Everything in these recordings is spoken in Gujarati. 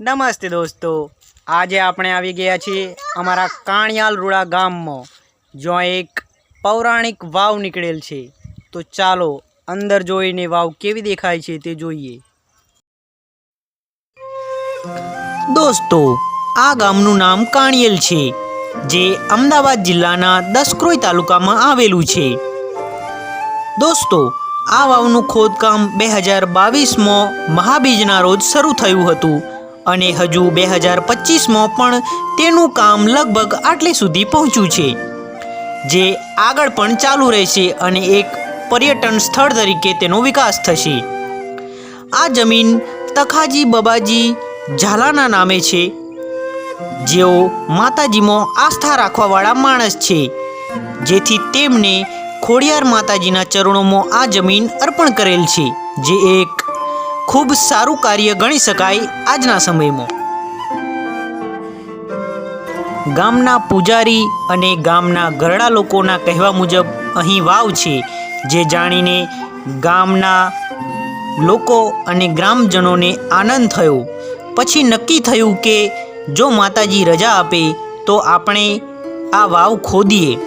નમસ્તે દોસ્તો. આજે આપણે આવી ગયા છીએ અમારા કાણિયાલ રૂડા ગામમાં, જ્યાં એક પૌરાણિક વાવ નીકળેલ છે. તો ચાલો અંદર જોઈને વાવ કેવી દેખાય છે તે જોઈએ. દોસ્તો, આ ગામનું નામ કાણિયેલ છે, જે અમદાવાદ જિલ્લાના દસક્રોઈ તાલુકામાં આવેલું છે. દોસ્તો, આ વાવનું ખોદકામ બે હજાર બાવીસમાં મહાબીજના રોજ શરૂ થયું હતું. અને હજુ બે હજાર પચીસમાં પણ તેનું કામ લગભગ આટલે સુધી પહોંચ્યું છે. જે આગળ પણ ચાલુ રહેશે અને એક પર્યટન સ્થળ તરીકે તેનો વિકાસ થશે. આ જમીન તખાજી બબાજી ઝાલાના નામે છે. જેઓ માતાજીમાં આસ્થા રાખવાવાળા માણસ છે. જેથી તેમને ખોડિયાર માતાજીના ચરણોમાં આ જમીન અર્પણ કરેલ છે, જે એક ખૂબ સારું કાર્ય ગણી શકાય આજના સમયમાં. ગામના પૂજારી અને ગામના ઘરડા લોકોના કહેવા મુજબ અહીં વાવ છે, જે જાણીને ગામના લોકો અને ગ્રામજનોને આનંદ થયો. પછી નક્કી થયું કે જો માતાજી રજા આપે, તો આપણે આ વાવ ખોદીએ.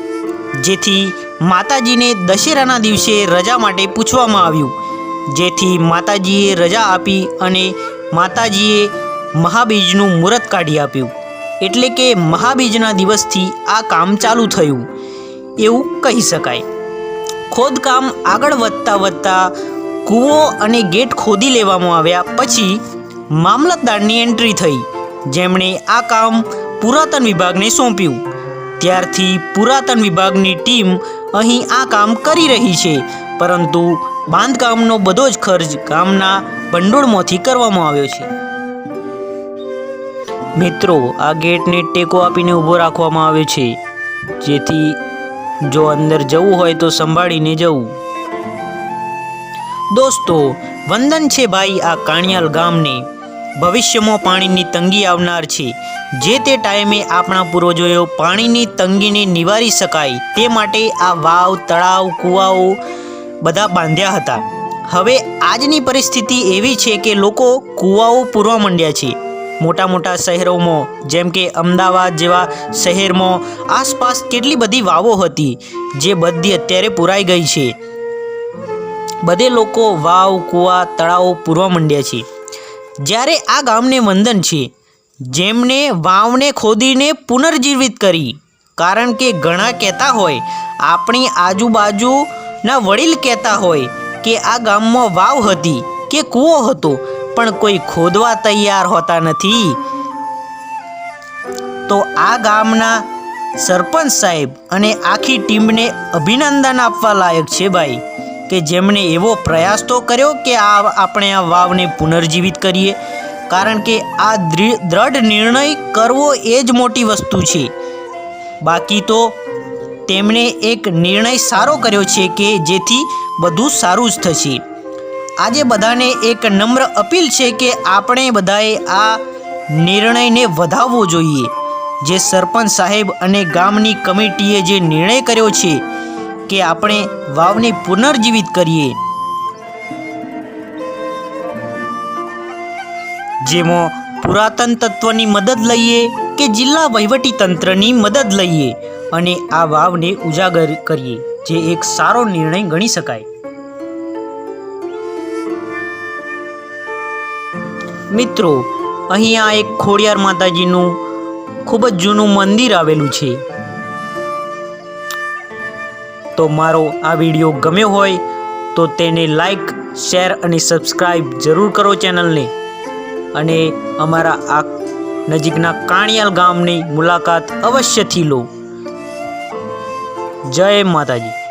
જેથી માતાજીને દશેરાના દિવસે રજા માટે પૂછવામાં આવ્યું. જેથી માતાજીએ રજા આપી અને માતાજીએ મહાબીજનું મુહૂર્ત કાઢી આપ્યું. એટલે કે મહાબીજના દિવસથી આ કામ ચાલુ થયું. એવું કહી શકાય. ખોદકામ આગળ વધતા વધતા કૂવો અને ગેટ ખોદી લેવામાં આવ્યા પછી મામલતદારની એન્ટ્રી થઈ. જેમણે આ કામ પુરાતન વિભાગને સોંપ્યું. ત્યારથી પુરાતન વિભાગની ટીમ અહીં આ કામ કરી રહી છે. પરંતુ બાંધકામનો બધો જ ખર્ચ ગામના ભંડોળમાંથી કરવામાં આવ્યો છે. મિત્રો, આ ગેટને ટેકો આપીને ઊભો રાખવામાં આવ્યો છે. જેથી જો અંદર જવું હોય તો સંભાળીને જવું. દોસ્તો, વંદન છે ભાઈ આ કાણિયાલ ગામને. ભવિષ્યમાં પાણીની તંગી આવનાર છે. જે તે ટાઈમે આપણા પૂર્વજોએ પાણીની તંગીને નિવારી શકાય તે માટે આ વાવ, તળાવ, કૂવાઓ બધા બાંધ્યા હતા. હવે આજની પરિસ્થિતિ એવી છે કે લોકો કૂવાઓ પૂરવા માંડ્યા છે. મોટા મોટા શહેરોમાં, જેમ કે અમદાવાદ જેવા શહેરમાં, આસપાસ કેટલી બધી વાવો હતી, જે બધી અત્યારે પુરાઈ ગઈ છે. બધે લોકો વાવ, કૂવા, તળાવો પૂરવા માંડ્યા છે. જ્યારે આ ગામને વંદન છે, જેમને વાવને ખોદીને પુનર્જીવિત કરી, કારણ કે ઘણા કહેતા હોય, આપણી આજુબાજુના વડીલ કહેતા હોય કે આ ગામમાં વાવ હતી કે કૂવો હતો, પણ કોઈ ખોદવા તૈયાર હોતા નથી. તો આ ગામના સરપંચ સાહેબ અને આખી ટીમને અભિનંદન આપવા લાયક છે ભાઈ, કે જેમણે એવો પ્રયાસ તો કર્યો કે આ આપણે આ વાવને પુનર્જીવિત કરીએ. કારણ કે આ દ્રઢ નિર્ણય કરવો એ જ મોટી વસ્તુ છે. બાકી તો તેમણે એક નિર્ણય સારો કર્યો છે કે જેથી બધું સારું જ થશે. આજે બધાને એક નમ્ર અપીલ છે કે આપણે બધાએ આ નિર્ણયને વધાવવો જોઈએ. જે સરપંચ સાહેબ અને ગામની કમિટીએ જે નિર્ણય કર્યો છે કે આપણે વાવને પુનર્જીવિત કરીએ. જેમાં પુરાતન તત્વની મદદ લઈએ કે જિલ્લા વહીવટી તંત્રની મદદ લઈએ. અને આ વાવને ઉજાગર કરીએ, જે એક સારો નિર્ણય ગણી શકાય. મિત્રો, અહીંયા એક ખોડિયાર માતાજીનું ખૂબ જ જૂનું મંદિર આવેલું છે. તો મારો આ વીડિયો ગમ્યો હોય, તો તેને લાઈક, શેર અને સબસ્ક્રાઈબ જરૂર કરો ચેનલને. અને અમારા આ નજીકના કાણિયાલ ગામની મુલાકાત અવશ્યથી લો. જય માતાજી.